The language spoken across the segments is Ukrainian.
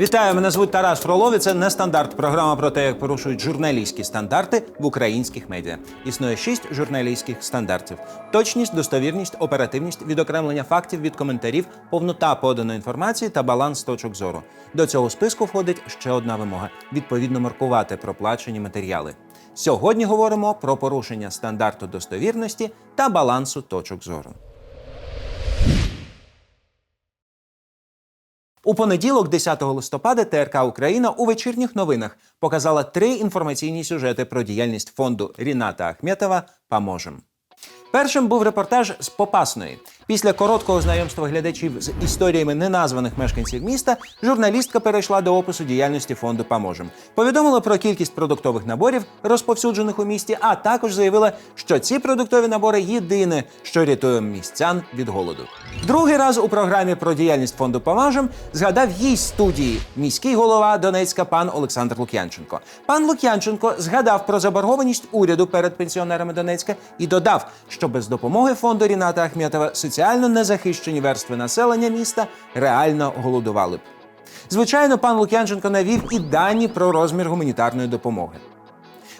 Вітаю, мене звуть Тарас Фролов. Це не стандарт. Програма про те, як порушують журналістські стандарти в українських медіа. Існує шість журналістських стандартів: точність, достовірність, оперативність, відокремлення фактів від коментарів, повнота поданої інформації та баланс точок зору. До цього списку входить ще одна вимога: відповідно маркувати проплачені матеріали. Сьогодні говоримо про порушення стандарту достовірності та балансу точок зору. У понеділок, 10 листопада, ТРК Україна у вечірніх новинах показала три інформаційні сюжети про діяльність фонду Ріната Ахметова Поможем. Першим був репортаж з Попасної. Після короткого знайомства глядачів з історіями неназваних мешканців міста, журналістка перейшла до опису діяльності фонду Поможем. Повідомила про кількість продуктових наборів, розповсюджених у місті, а також заявила, що ці продуктові набори єдине, що рятує містян від голоду. Другий раз у програмі про діяльність фонду Поможем згадав гість студії міський голова Донецька пан Олександр Лук'янченко. Пан Лук'янченко згадав про заборгованість уряду перед пенсіонерами Донецька і додав, що без допомоги фонду Ріната Ахметова соціально незахищені верстви населення міста реально голодували б. Звичайно, пан Лук'янченко навів і дані про розмір гуманітарної допомоги.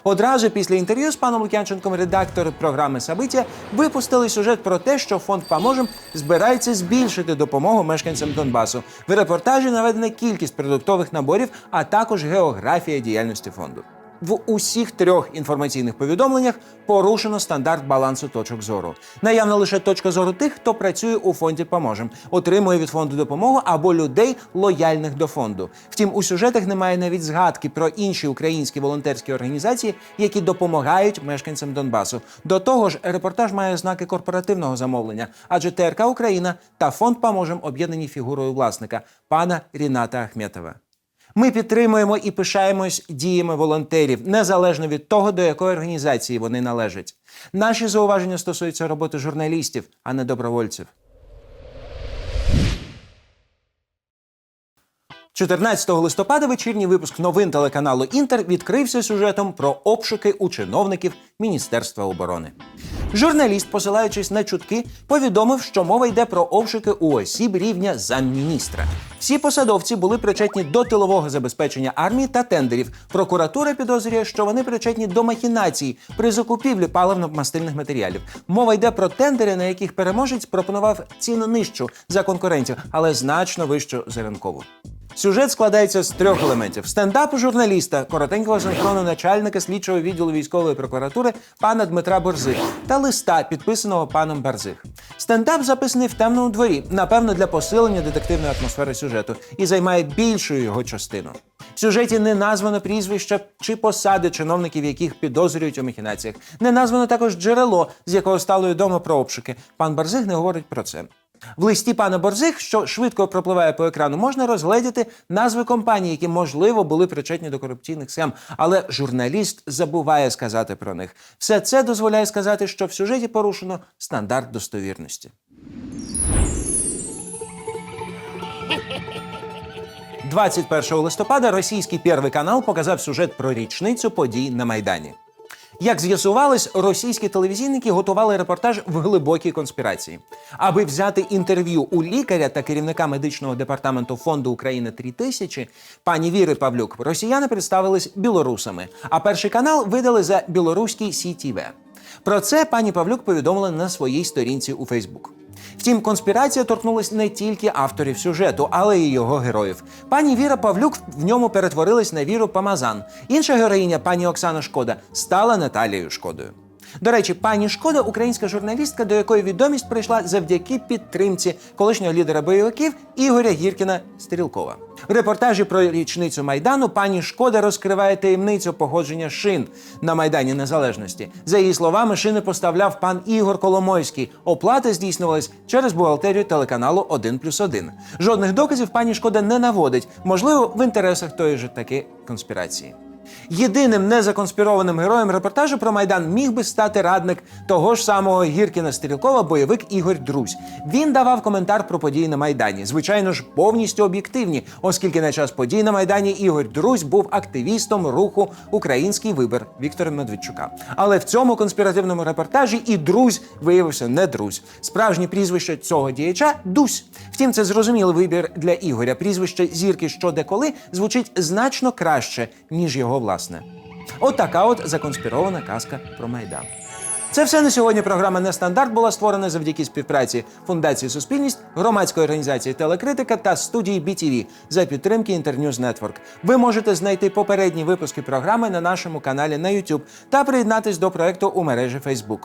Одразу після інтерв'ю з паном Лук'янченком редактор програми Сабиття випустили сюжет про те, що фонд Поможем збирається збільшити допомогу мешканцям Донбасу. В репортажі наведена кількість продуктових наборів, а також географія діяльності фонду. В усіх трьох інформаційних повідомленнях порушено стандарт балансу точок зору. Наявна лише точка зору тих, хто працює у фонді Поможем, отримує від фонду допомогу або людей лояльних до фонду. Втім, у сюжетах немає навіть згадки про інші українські волонтерські організації, які допомагають мешканцям Донбасу. До того ж, репортаж має знаки корпоративного замовлення, адже ТРК Україна та фонд Поможем об'єднані фігурою власника пана Ріната Ахметова. Ми підтримуємо і пишаємось діями волонтерів, незалежно від того, до якої організації вони належать. Наші зауваження стосуються роботи журналістів, а не добровольців. 14 листопада вечірній випуск новин телеканалу Інтер відкрився сюжетом про обшуки у чиновників Міністерства оборони. Журналіст, посилаючись на чутки, повідомив, що мова йде про обшуки у осіб рівня замміністра. Всі посадовці були причетні до тилового забезпечення армії та тендерів. Прокуратура підозрює, що вони причетні до махінацій при закупівлі паливно-мастильних матеріалів. Мова йде про тендери, на яких переможець пропонував ціну нижчу за конкурентів, але значно вищу за ринкову. Сюжет складається з трьох елементів: стендапу журналіста, коротенького синхрону начальника слідчого відділу військової прокуратури пана Дмитра Борзих та листа, підписаного паном Барзих. Стендап записаний в темному дворі, напевно, для посилення детективної атмосфери сюжету, і займає більшу його частину. В сюжеті не названо прізвища чи посади чиновників, яких підозрюють у махінаціях. Не названо також джерело, з якого стало відомо про обшуки. Пан Барзих не говорить про це. В листі пана Борзих, що швидко пропливає по екрану, можна розгледіти назви компаній, які можливо були причетні до корупційних схем, але журналіст забуває сказати про них. Все це дозволяє сказати, що в сюжеті порушено стандарт достовірності. 21 листопада російський Первий канал показав сюжет про річницю подій на Майдані. Як з'ясувалось, російські телевізійники готували репортаж в глибокій конспірації. Аби взяти інтерв'ю у лікаря та керівника медичного департаменту фонду України 3000 пані Віри Павлюк, росіяни представились білорусами, а перший канал видали за білоруський СІТІВ. Про це пані Павлюк повідомила на своїй сторінці у Фейсбук. Втім, конспірація торкнулась не тільки авторів сюжету, але й його героїв. Пані Віра Павлюк в ньому перетворилась на Віру Памазан. Інша героїня, пані Оксана Шкода, стала Наталією Шкодою. До речі, пані Шкода українська журналістка, до якої відомість прийшла завдяки підтримці колишнього лідера бойовиків Ігоря Гіркіна Стрілкова. В репортажі про річницю майдану пані Шкода розкриває таємницю погодження шин на майдані Незалежності. За її словами, шини поставляв пан Ігор Коломойський. Оплата здійснювалась через бухгалтерію телеканалу 1+,1. Жодних доказів пані Шкода не наводить, можливо, в інтересах тої ж таки конспірації. Єдиним незаконспірованим героєм репортажу про майдан міг би стати радник того ж самого Гіркіна Стрілкова, бойовик Ігор Друзь. Він давав коментар про події на майдані. Звичайно ж, повністю об'єктивні, оскільки на час подій на майдані Ігор Друзь був активістом руху Український вибір Віктора Медведчука. Але в цьому конспіративному репортажі і Друзь виявився не Друзь. Справжнє прізвище цього діяча Дусь. Втім, це зрозумілий вибір для Ігоря. Прізвище зірки що деколи звучить значно краще, ніж його власне. От от законспірована казка про майдан. Це все на сьогодні. Програма Нестандарт була створена завдяки співпраці Фундації Суспільність, громадської організації Телекритика та студії BTV за підтримки Інтерньюз Network. Ви можете знайти попередні випуски програми на нашому каналі на YouTube та приєднатись до проекту у мережі Facebook.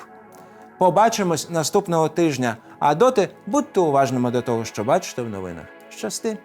Побачимось наступного тижня. А доти будьте уважними до того, що бачите в новинах. Щасти!